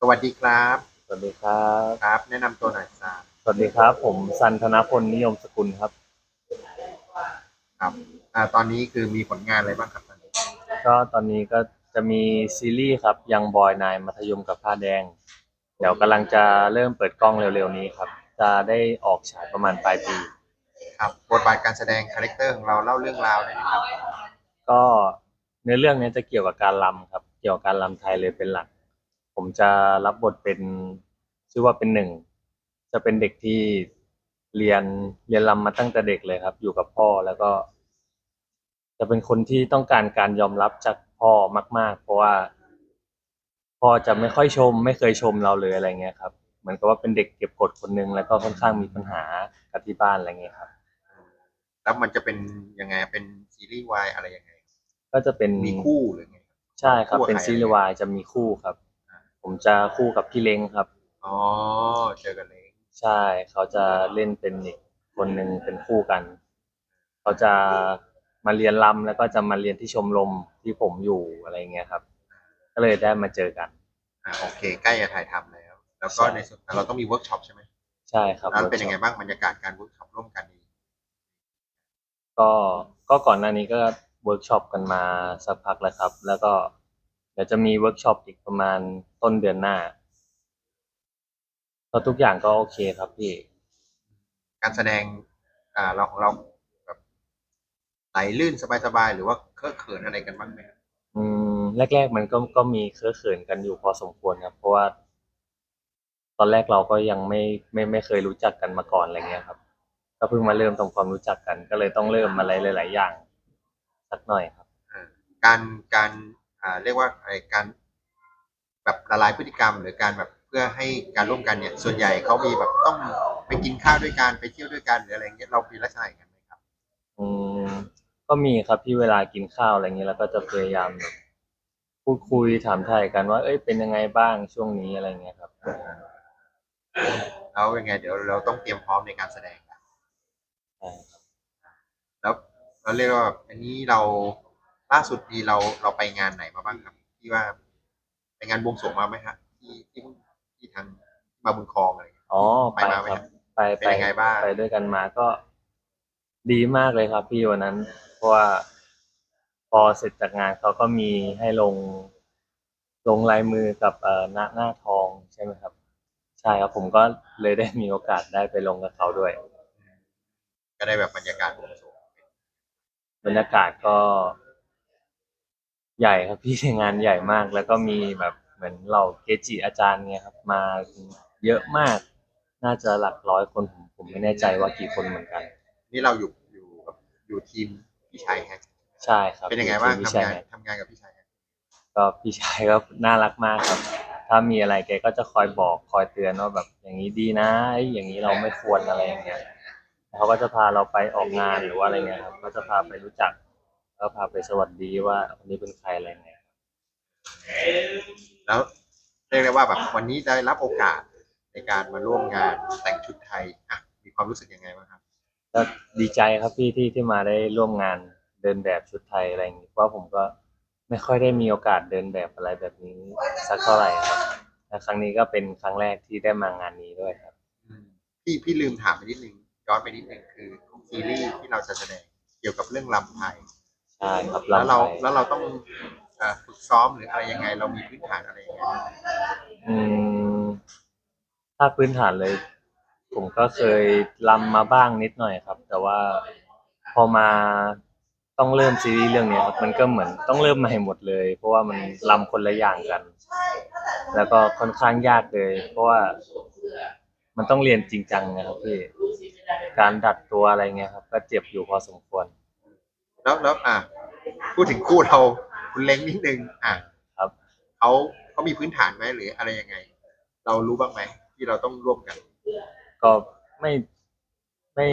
สวัสดีครับสวัสดีครับ ครับ แนะนำตัวหน่อยครับสวัสดีครับ ผมสันธนพลนิยมสกุลครับ ครับอ่าตอนนี้คือมีผลงานอะไรบ้างครับตอนนี้ก็ตอนนี้ก็จะมีซีรีส์ครับยังบอยนายมัธยมกับผ้าแดง เดี๋ยวกำลังจะเริ่มเปิดกล้องเร็วๆนี้ครับ จะได้ออกฉายประมาณปลายปี ครับบทบาทการแสดงคาแรคเตอร์ของเราเล่าเรื่องราวได้ไหมครับก็เนื้อเรื่องเนี้ยจะเกี่ยวกับการรำครับ เกี่ยวกับการรำไทยเลยเป็นหลัก ผมจะรับบทเป็นชื่อว่าเป็นหนึ่ง จะเป็นเด็กที่เรียนเรียนรำมาตั้งแต่เด็กเลยครับ อยู่กับพ่อแล้วก็ จะเป็นคนที่ต้องการการยอมรับจากพ่อมาก ๆ เพราะว่าพ่อจะไม่ค่อยชม ไม่เคยชมเราเลยอะไรเงี้ยครับ เหมือนกับว่าเป็นเด็กเก็บกดคนนึงแล้วก็ค่อนข้างมีปัญหากับที่บ้านอะไรเงี้ยครับ แล้วมันจะเป็นยังไงเป็นซีรีส์วายอะไรยังไง ก็จะเป็นมีคู่หรือไงครับใช่ครับคู่กับเป็นใครซีรีส์วายจะมีคู่ครับ ผมจะคู่กับพี่เล้งครับ อ๋อ เจอกันเลยใช่เขาจะเล่นเป็นอีกคนหนึ่งเป็นคู่กัน เขาจะมาเรียนรำแล้วก็จะมาเรียนที่ชมรมที่ผมอยู่อะไรเงี้ยครับ ก็เลยได้มาเจอกัน อ่าโอเค ใกล้จะถ่ายทำแล้ว แล้วก็ใช่ในส่วนเราต้องมีเวิร์กช็อปใช่ไหมใช่ครับแล้วเป็นยังไงวิร์กช็อปบ้างบรรยากาศการเวิร์กช็อปร่วมกันนี้ก็ก็ก่อนหน้านี้ก็เวิร์กช็อปกันมาสักพักแล้วครับ แล้วก็ เดี๋ยวจะมีเวิร์กช็อปอีกประมาณต้นเดือนหน้าก็ทุกอย่างก็โอเคครับพี่ การแสดง อ่าเราของเราแบบไหลลื่นสบายๆหรือว่าเคอะเขินอะไรกันบ้างไหมครับอืม แรก ๆ มันก็ก็มีเคอะเขินกันอยู่พอสมควรครับ เพราะว่า ตอนแรกเราก็ยังไม่ไม่ไม่เคยรู้จักกันมาก่อนอะไรเงี้ยครับ ก็เพิ่งมาเริ่มทำความรู้จักกัน ก็เลยต้องเริ่มอะไรหลาย ๆ อย่าง สักหน่อยครับอ่าการการอ่า เรียกว่าอะไรการแบบละลายพฤติกรรม หรือการแบบเพื่อให้การร่วมกันเนี่ย ส่วนใหญ่เขามีแบบต้องไปกินข้าวด้วยกันไปเที่ยวด้วยกันหรืออะไรเงี้ยเรามีลักษณะอย่างนั้นไหมครับ อืมก็มีครับที่เวลากินข้าวอะไรเงี้ยแล้วก็จะพยายามแบบพูดคุยถามไทยกันว่า เอ้ยเป็นยังไงบ้างช่วงนี้อะไรเงี้ยครับแล้วยังไง เดี๋ยวเราต้องเตรียมพร้อมในการแสดงกันใช่ครับแล้วเราเรียกว่าแบบอันนี้เรา ล่าสุดนี้เราเราไปงานไหนมาบ้างครับ ที่ว่าไปงานบวงสรวงมาไหมฮะที่ที่ที่ทางมาบุญคลองอะไรเงี้ยอ๋อไปไปมาไหมครับครับไปเป็นยังไงบ้าง ไปด้วยกันมาก็ดีมากเลยครับพี่วันนั้น เพราะว่าพอเสร็จจากงานเขาก็มีให้ลงลงลายมือกับเอ่อหน้าหน้าทองใช่ไหมครับ ใช่ครับผมก็เลยได้มีโอกาสได้ไปลงกับเขาด้วย ก็ได้แบบบรรยากาศบวงสรวงบรรยากาศก็ ใหญ่ครับพี่งานใหญ่มาก แล้วก็มีแบบเหมือนเราเกจิอาจารย์เนี่ยครับมาเยอะมาก น่าจะหลักร้อยคนผมผมไม่แน่ใจว่ากี่คนเหมือนกัน นี่เราอยู่อยู่กับอยู่ทีมพี่ชัยฮะใช่ครับเป็นยังไงบ้างพี่ทำชายงานทำงานกับพี่ชัยฮะก็พี่ชายก็น่ารักมากครับ ถ้ามีอะไรแกก็จะคอยบอกคอยเตือนว่าแบบอย่างนี้ดีนะเอ้ยอย่างนี้เราไม่ควรอะไรอย่างเงี้ยเขาก็จะพาเราไปออกงานหรือว่าอะไรเงี้ยครับก็จะพาไปรู้จัก แล้วพาไปสวัสดีว่าคนนี้เป็นใครอะไรเงี้ยแล้วเรียกได้ว่าแบบวันนี้ได้รับโอกาสในการมาร่วมงานแต่งชุดไทยอะมีความรู้สึกยังไงบ้างครับก็ดีใจครับพี่ที่ที่มาได้ร่วมงานเดินแบบชุดไทยอะไรอย่างงี้เพราะผมก็ไม่ค่อยได้มีโอกาสเดินแบบอะไรแบบนี้สักเท่าไหร่ครับและครั้งนี้ก็เป็นครั้งแรกที่ได้มางานนี้ด้วยครับอืมพี่พี่ลืมถามไปนิดนึงย้อนไปนิดนึงคือของซีรีส์ที่เราจะแสดงเกี่ยวกับเรื่องลำไทยใช่ครับแล้วเราลำไทยแล้วเราต้องเอ่อฝึกซ้อมหรืออะไรยังไง เรามีพื้นฐานอะไรยังไงบ้างอืม ถ้าพื้นฐานเลย ผมก็เคยลำมาบ้างนิดหน่อยครับ แต่ว่าพอมาต้องเริ่มซีรีส์เรื่องนี้ครับ มันก็เหมือนต้องเริ่มใหม่หมดเลย เพราะว่ามันลำคนละอย่างกัน แล้วก็ค่อนข้างยากเลย เพราะว่ามันต้องเรียนจริงจังนะครับพี่การดัดตัวอะไรเงี้ยครับ ก็เจ็บอยู่พอสมควร แล้วแล้วอะพูดถึงคู่เราคุณเล้งนิดนึงอะครับ เขาเขามีพื้นฐานไหมหรืออะไรยังไง เรารู้บ้างไหมที่เราต้องร่วมกัน ก็ไม่ไม่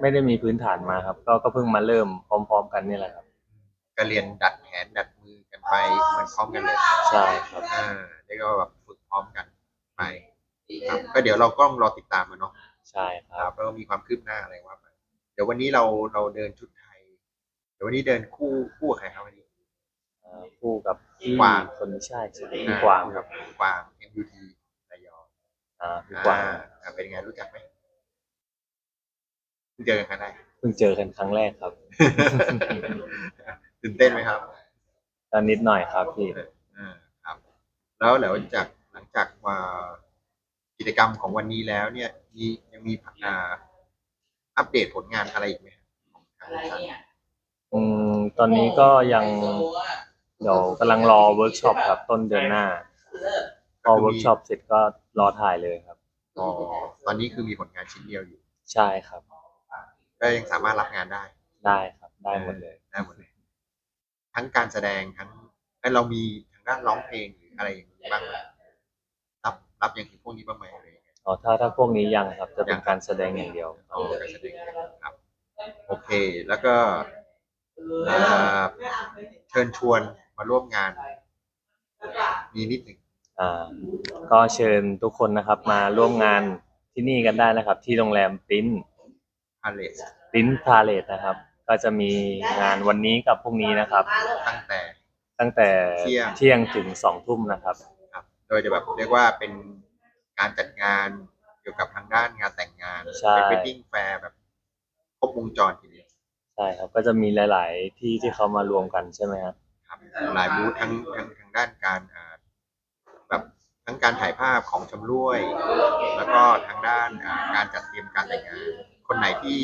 ไม่ได้มีพื้นฐานมาครับ ก็ก็เพิ่งมาเริ่มพร้อม ๆ กันนี่แหละครับก็เรียนดัดแขนดัดมือกันไปเหมือนพร้อมกันเลยใช่ครับอ่าเรียกว่าแบบฝึกพร้อมกันไปครับก็เดี๋ยวเราก็รอติดตามมันเนาะใช่คครัรับบแล้วก็มีความคืบหน้าอะไรว่าไปเดี๋ยววันนี้เราเราเดินชุดไท ยเดี๋ยววันนี้เดินคู่คู่กับใครครับวันนี้ เอ่อครับคู่กับพี่กวาง คนนี้ใช่ใช่พี่กวางครับกวาง MUT ระยองอ่าพี่กวางอ่าเป็นไงรู้จักไหมเพิ่งเจอกันครั้งแรก เพิ่งเจอกันครั้งแรกครับตื่นเต้นไหมครับก็นิดหน่อยครับพี่อ่าครับ แล้วหลังจากหลังจากมากิจกรรมของวันนี้แล้ว เนี่ยมียังมีอ่าอัปเดตผลงานอะไรอีกไหมครับของทางบริษัท อืมตอนนี้ก็ยังเดี๋ยวกำลังรอเวิร์กช็อปครับต้นเดือนหน้า พอเวิร์กช็อปเสร็จก็รอถ่ายเลยครับ อ๋อตอนนี้คือมีผลงานชิ้นเดียวอยู่ ใช่ครับ ก็ยังสามารถรับงานได้ ได้ครับ ได้หมดเลย ได้หมดเลย ทั้งการแสดงทั้งไอ้เรามีทางด้านร้องเพลงหรืออะไรอย่างนี้บ้างไหมรับรับอย่างที่พวกนี้บ้างไหมอะไรอย่างเงี้ยอ๋อถ้าถ้าพวกนี้ยังครับ จะเป็นการแสดงอย่างเดียวอ๋อการแสดงครับ โอเค แล้วก็ เอ่อเชิญชวนมาร่วมงาน มีนิดหนึ่งอ่าก็เชิญทุกคนนะครับมาร่วมงานที่นี่กันได้นะครับ ที่โรงแรมปริ้นพาเลสปริ้นพาเลตนะครับ ก็จะมีงานวันนี้กับพรุ่งนี้นะครับ ตั้งแต่ตั้งแต่เที่ยงเที่ยงถึงสองทุ่มนะครับ ครับ โดยจะแบบเรียกว่าเป็นการจัดงานเกี่ยวกับทางด้านงานแต่งงาน ใช่ เป็น w วดดิ้งแฟร์แบบครบวงจรทีเดียว ใช่ครับก็จะมีหลาย ๆ ที่ที่เขามารวมกันใช่ไหมครับ ครับหลายบูธทั้งทั้งทางด้านการอ่าแบบทั้งการถ่ายภาพของชำร่วย แล้วก็ทางด้านอ่าการจัดเตรียมการแต่งงานคนไหนที่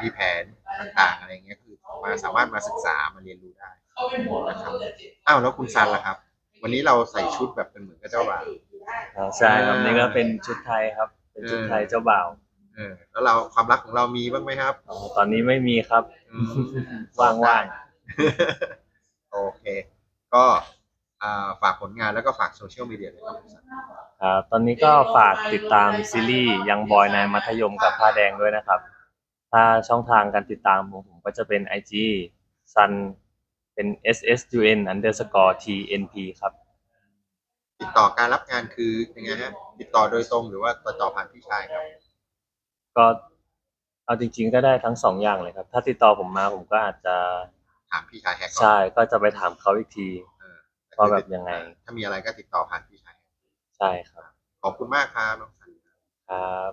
มีแผนต่างๆ อะไรเงี้ยคือมาสามารถมาศึกษามาเรียนรู้ได้นะครับอ้าวแล้วคุณซันล่ะครับ วันนี้เราใส่ชุดแบบเป็นเหมือนกับเจ้าบ่าวอ่าใช่ครับนี่ก็เป็นชุดไทยครับ เป็นชุดไทยเจ้าบ่าว เออแล้วเราความรักของเรามีบ้างไหมครับอ๋อตอนนี้ไม่มีครับ อืม ว่างโอเค ก็อ่าฝากผลงานแล้วก็ฝากโซเชียลมีเดียเลยครับคุณซันครับ ตอนนี้ก็ฝากติดตามซีรีส์ยังบอยในมัธยมกับผ้าแดงด้วยนะครับ ถ้าช่องทางการติดตามของผมก็จะเป็น IG sun เป็น ssun underscore tnp ครับ ติดต่อการรับงานคือยังไงฮะ ติดต่อโดยตรงหรือว่าติดต่อผ่านพี่ชายครับ ก็เอาจริง ๆ ก็ได้ทั้งสองอย่างเลยครับ ถ้าติดต่อผมมาผมก็อาจจะถามพี่ชายแฮกก่อนใช่ก็จะไปถามเขาอีกที เออว่าแบบยังไง ถ้ามีอะไรก็ติดต่อผ่านพี่ชายใช่ครับขอบคุณมากครับน้องสัน ครับ